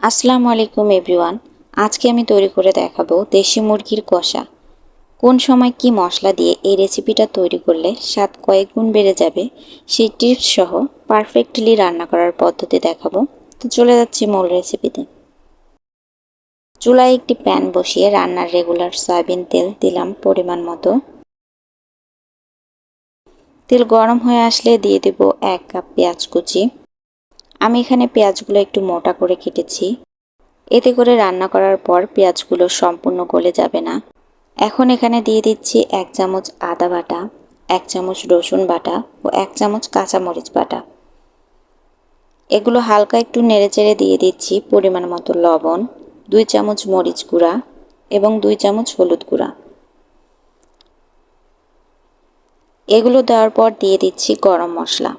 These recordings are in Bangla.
আসসালামু আলাইকুম, এভরিওয়ান। আজকে আমি তৈরি করে দেখাবো দেশি মুরগির কষা। কোন সময় কি মশলা দিয়ে এই রেসিপিটা তৈরি করলে স্বাদ কয়েক গুণ বেড়ে যাবে, সেই টিপস সহ পারফেক্টলি রান্না করার পদ্ধতি দেখাবো। তো চলে যাচ্ছি মূল রেসিপিতে। চুলায় একটি প্যান বসিয়ে রান্নার রেগুলার সয়াবিন তেল দিলাম পরিমাণ মতো। তেল গরম হয়ে আসলে দিয়ে দেব এক কাপ পেঁয়াজ কুচি। আমি এখানে পেঁয়াজগুলো একটু মোটা করে কেটেছি। এতে করে রান্না করার পর পেঁয়াজগুলো সম্পূর্ণ গলে যাবে না। এখন এখানে দিয়ে দিচ্ছি এক চামচ আদা বাটা, এক চামচ রসুন বাটা ও এক চামচ কাঁচামরিচ বাটা। এগুলো হালকা একটু নেড়েচেড়ে দিয়ে দিচ্ছি পরিমাণ মতো লবণ, দুই চামচ মরিচ গুঁড়া এবং দুই চামচ হলুদ গুঁড়া। এগুলো দেওয়ার পর দিয়ে দিচ্ছি গরম মশলা।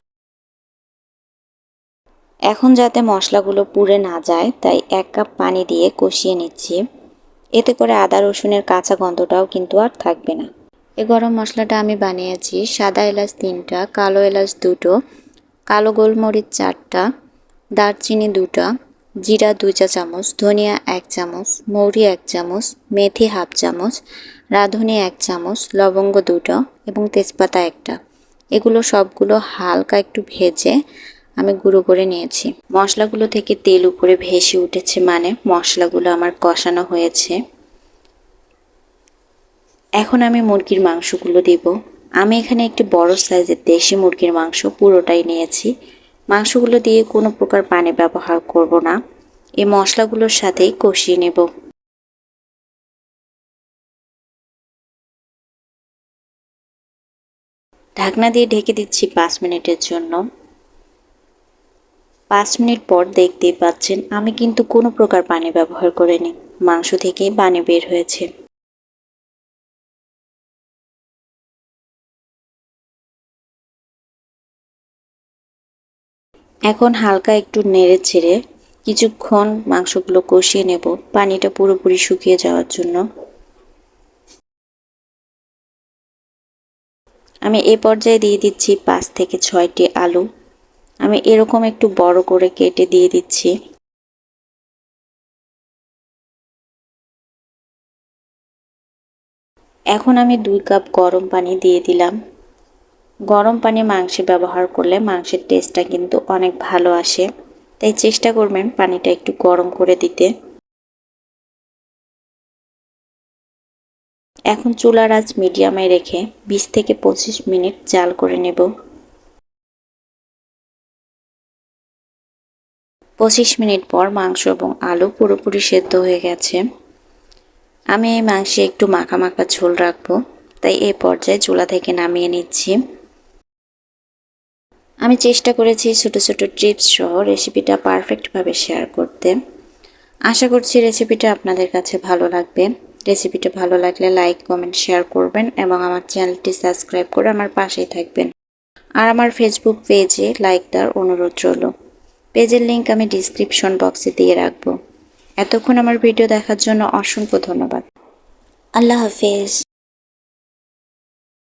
এখন যাতে মশলাগুলো পুড়ে না যায়, তাই এক কাপ পানি দিয়ে কষিয়ে নিচ্ছি। এতে করে আদা, রসুনের কাঁচা গন্ধটাও কিন্তু আর থাকবে না। এ গরম মশলাটা আমি বানিয়েছি, সাদা এলাচ তিনটা, কালো এলাচ দুটো, কালো গোলমরিচ চারটা, দারচিনি দুটা, জিরা দুই চা চামচ, ধনিয়া এক চামচ, মৌরি এক চামচ, মেথি হাফ চামচ, রাঁধুনি এক চামচ, লবঙ্গ দুটো এবং তেজপাতা একটা। এগুলো সবগুলো হালকা একটু ভেজে আমি গুঁড়ো করে নিয়েছি। মশলাগুলো থেকে তেল উপরে ভেসে উঠেছে মানে মশলাগুলো আমার কষানো হয়েছে। এখন আমি মুরগির মাংসগুলো দেব। আমি এখানে একটি বড় সাইজের দেশি মুরগির মাংস পুরোটাই নিয়েছি। মাংসগুলো দিয়ে কোনো প্রকার পানি ব্যবহার করব না। এই মশলাগুলোর সাথেই কষিয়ে নেব। ঢাকনা দিয়ে ঢেকে দিচ্ছি পাঁচ মিনিটের জন্য। পাঁচ মিনিট পর দেখতেই পাচ্ছেন, আমি কিন্তু কোনো প্রকার পানি ব্যবহার করিনি। মাংস থেকেই পানি বের হয়েছে। এখন হালকা একটু নেড়ে ছেড়ে কিছুক্ষণ মাংসগুলো কষিয়ে নেব, পানিটা পুরোপুরি শুকিয়ে যাওয়ার জন্য। আমি এ পর্যায়ে দিয়ে দিচ্ছি পাঁচ থেকে ছয়টি আলু। আমি এরকম একটু বড় করে কেটে দিয়ে দিচ্ছি। এখন আমি দুই কাপ গরম পানি দিয়ে দিলাম। গরম পানি মাংসে ব্যবহার করলে মাংসের টেস্টটা কিন্তু অনেক ভালো আসে। তাই চেষ্টা করবেন পানিটা একটু গরম করে দিতে। এখন চুলার আঁচ মিডিয়ামে রেখে বিশ থেকে পঁচিশ মিনিট জাল করে নেব। পঁচিশ মিনিট পর মাংস এবং আলু পুরোপুরি সেদ্ধ হয়ে গেছে। আমি এই মাংসে একটু মাখা মাখা ঝোল রাখব, তাই এ পর্যায়ে চুলা থেকে নামিয়ে নিচ্ছি। আমি চেষ্টা করেছি ছোট ছোট ট্রিপস সহ রেসিপিটা পারফেক্টভাবে শেয়ার করতে। আশা করছি রেসিপিটা আপনাদের কাছে ভালো লাগবে। রেসিপিটা ভালো লাগলে লাইক, কমেন্ট, শেয়ার করবেন এবং আমার চ্যানেলটি সাবস্ক্রাইব করে আমার পাশেই থাকবেন। আর আমার ফেসবুক পেজে লাইক দেওয়ার অনুরোধ রইল। পেজের লিঙ্ক আমি ডিসক্রিপশন বক্সে দিয়ে রাখব। এতক্ষণ আমার ভিডিও দেখার জন্য অসংখ্য ধন্যবাদ। আল্লাহ হাফেজ।